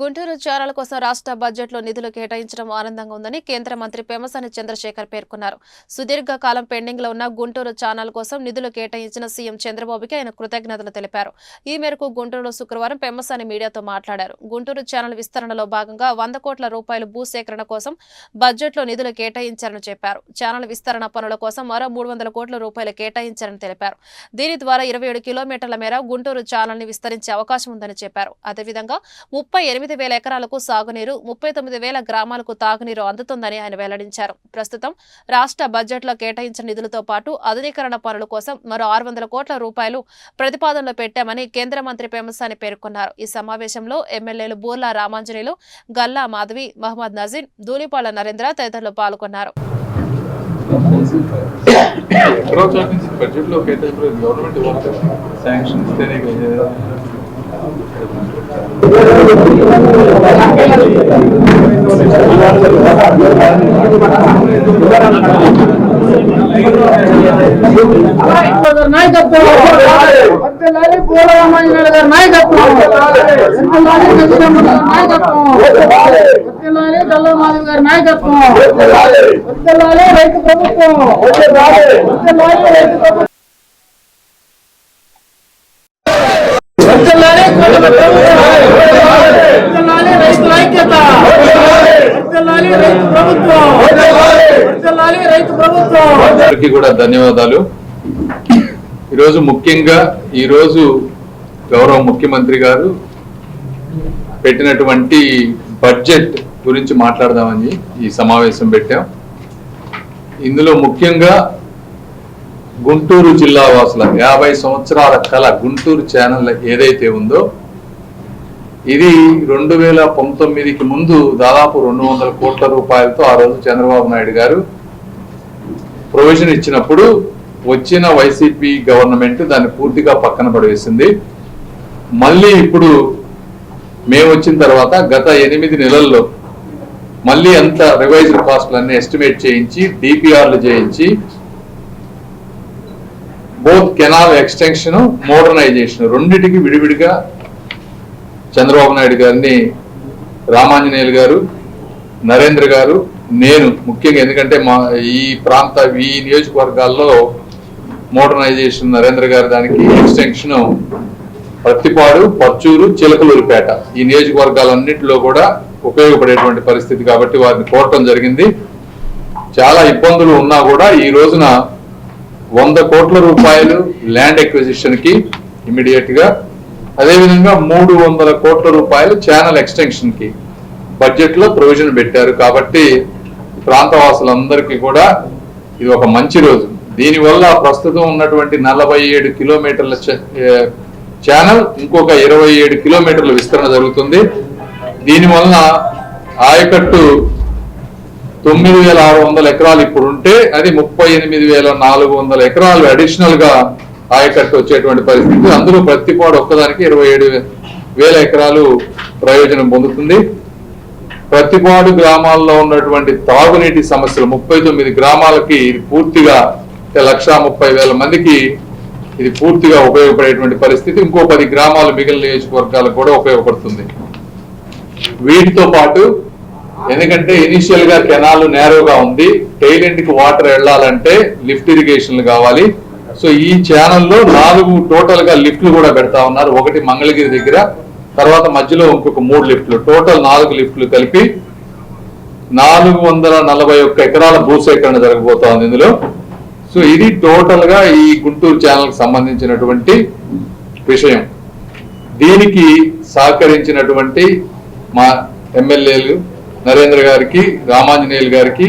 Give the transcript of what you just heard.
Guntur channel కోసం రాష్ట్ర బడ్జెట్లో నిధులు కేటాయించడం ఆనందంగా ఉందని కేంద్ర మంత్రి పెమసాని చంద్రశేఖర్ పేర్కొన్నారు. సుదీర్ఘ కాలం పెండింగ్లో ఉన్న గుంటూరు ఛానల్ కోసం నిధులు కేటాయించిన సీఎం చంద్రబాబుకి ఆయన కృతజ్ఞతలు తెలిపారు. ఈ మేరకు గుంటూరులో శుక్రవారం పెమ్మసాని మీడియాతో మాట్లాడారు. గుంటూరు ఛానల్ విస్తరణలో భాగంగా వంద కోట్ల రూపాయల భూసేకరణ కోసం బడ్జెట్లో నిధులు కేటాయించారని చెప్పారు. ఛానల్ విస్తరణ పనుల కోసం మరో మూడు వందల కోట్ల రూపాయలు కేటాయించారని తెలిపారు. దీని ద్వారా ఇరవై ఏడు కిలోమీటర్ల మేర గుంటూరు ఛానల్ని విస్తరించే అవకాశం ఉందని చెప్పారు. అదేవిధంగా ముప్పై ఎనిమిది వేల ఎకరాలకు సాగునీరు ముప్పై తొమ్మిది వేల గ్రామాలకు తాగునీరు అందుతుందని ఆయన వెల్లడించారు. ప్రస్తుతం రాష్ట్ర బడ్జెట్లో కేటాయించిన నిధులతో పాటు ఆధునీకరణ పనుల కోసం మరో ఆరు వందల కోట్ల రూపాయలు ప్రతిపాదనలో పెట్టామని కేంద్ర మంత్రి పెమసాని పేర్కొన్నారు. ఈ సమావేశంలో ఎమ్మెల్యేలు బూర్లా రామాంజనేయులు గల్లా మాధవి మహమ్మద్ నజీర్ ధూళిపాల నరేంద్ర తదితరులు పాల్గొన్నారు. గవర్నమెంట్ ఇవ్వాలి శాంక్షన్ ఇస్తేనే కదా. గారి నాయకత్వం వర్ధిల్లాలి పూలరామాంజనేయులు గారి నాయకత్వం వర్ధిల్లాలి కృష్ణమ్మ గారి నాయకత్వం వర్ధిల్లాలి గల్లమాధవి గారి నాయకత్వం వర్ధిల్లాలి రైతు ప్రభుత్వం వర్ధిల్లాలి రైతు ప్రభుత్వం అందరికీ కూడా ధన్యవాదాలు. ఈరోజు ముఖ్యంగా ఈరోజు గౌరవ ముఖ్యమంత్రి గారు పెట్టినటువంటి బడ్జెట్ గురించి మాట్లాడదామని ఈ సమావేశం పెట్టాం. ఇందులో ముఖ్యంగా గుంటూరు జిల్లా వాసుల యాభై సంవత్సరాల కళ గుంటూరు ఛానల్ ఏదైతే ఉందో ఇది రెండు వేల పంతొమ్మిదికి ముందు దాదాపు రెండు వందల కోట్ల రూపాయలతో ఆ రోజు చంద్రబాబు నాయుడు గారు ప్రొవిజన్ ఇచ్చినప్పుడు వచ్చిన వైసీపీ గవర్నమెంట్ దాన్ని పూర్తిగా పక్కన పడవేసింది మళ్ళీ ఇప్పుడు మేము వచ్చిన తర్వాత గత ఎనిమిది నెలల్లో మళ్ళీ అంత రివైజ్డ్ కాస్ట్లన్నీ ఎస్టిమేట్ చేయించి డిపిఆర్లు చేయించి బోత్ కెనాల్ ఎక్స్టెన్షన్ మోడర్నైజేషన్ రెండిటికి విడివిడిగా చంద్రబాబు నాయుడు గారిని రామాంజనేయులు గారు నరేంద్ర గారు నేను ముఖ్యంగా ఎందుకంటే మా ఈ ప్రాంత ఈ నియోజకవర్గాల్లో మోడర్నైజేషన్ నరేంద్ర గారు దానికి ఎక్స్టెన్షన్ ప్రతిపాడు పచ్చూరు చిలకలూరుపేట. ఈ నియోజకవర్గాలన్నింటిలో కూడా ఉపయోగపడేటువంటి పరిస్థితి కాబట్టి వారిని కోరటం జరిగింది. చాలా ఇబ్బందులు ఉన్నా కూడా ఈ రోజున వంద కోట్ల రూపాయలు ల్యాండ్ ఎక్విజిషన్కి ఇమీడియట్గా. అదేవిధంగా మూడు వందల కోట్ల రూపాయలు ఛానల్ ఎక్స్టెన్షన్కి బడ్జెట్లో ప్రొవిజన్ పెట్టారు కాబట్టి ప్రాంతవాసులందరికీ కూడా ఇది ఒక మంచి రోజు. దీనివల్ల ప్రస్తుతం ఉన్నటువంటి నలభై ఏడు కిలోమీటర్ల చ- ఛానల్ ఇంకొక ఇరవై ఏడు కిలోమీటర్ల విస్తరణ జరుగుతుంది. దీనివల్ల ఆయకట్టు తొమ్మిది వేల ఆరు వందల ఎకరాలు ఇప్పుడు ఉంటే అది ముప్పై ఎనిమిది వేల నాలుగు వందల ఎకరాలు అడిషనల్గా ఆయకట్టు వచ్చేటువంటి పరిస్థితి. అందులో ప్రతిపాడు ఒక్కదానికి ఇరవై ఏడు వేల ఎకరాలు ప్రయోజనం పొందుతుంది. ప్రతిపాడు గ్రామాల్లో ఉన్నటువంటి తాగునీటి సమస్యలు ముప్పై తొమ్మిది గ్రామాలకి ఇది పూర్తిగా లక్షా ముప్పై వేల మందికి ఇది పూర్తిగా ఉపయోగపడేటువంటి పరిస్థితి. ఇంకో పది గ్రామాలు మిగిలిన నియోజకవర్గాలకు కూడా ఉపయోగపడుతుంది. వీటితో పాటు ఎందుకంటే ఇనిషియల్గా కెనాల్ నేరోగా ఉంది. టైలెంట్కి వాటర్ వెళ్ళాలంటే లిఫ్ట్ ఇరిగేషన్లు కావాలి. సో ఈ ఛానల్లో నాలుగు టోటల్గా లిఫ్ట్లు కూడా పెడతా ఉన్నారు. ఒకటి మంగళగిరి దగ్గర తర్వాత మధ్యలో ఇంకొక మూడు లిఫ్ట్లు టోటల్ నాలుగు లిఫ్ట్లు కలిపి నాలుగు వందల నలభై ఒక్క ఎకరాల భూసేకరణ జరగబోతోంది ఇందులో. సో ఇది టోటల్గా ఈ గుంటూరు ఛానల్కి సంబంధించినటువంటి విషయం. దీనికి సహకరించినటువంటి మా ఎమ్మెల్యేలు నరేంద్ర గారికి రామాంజనేయులు గారికి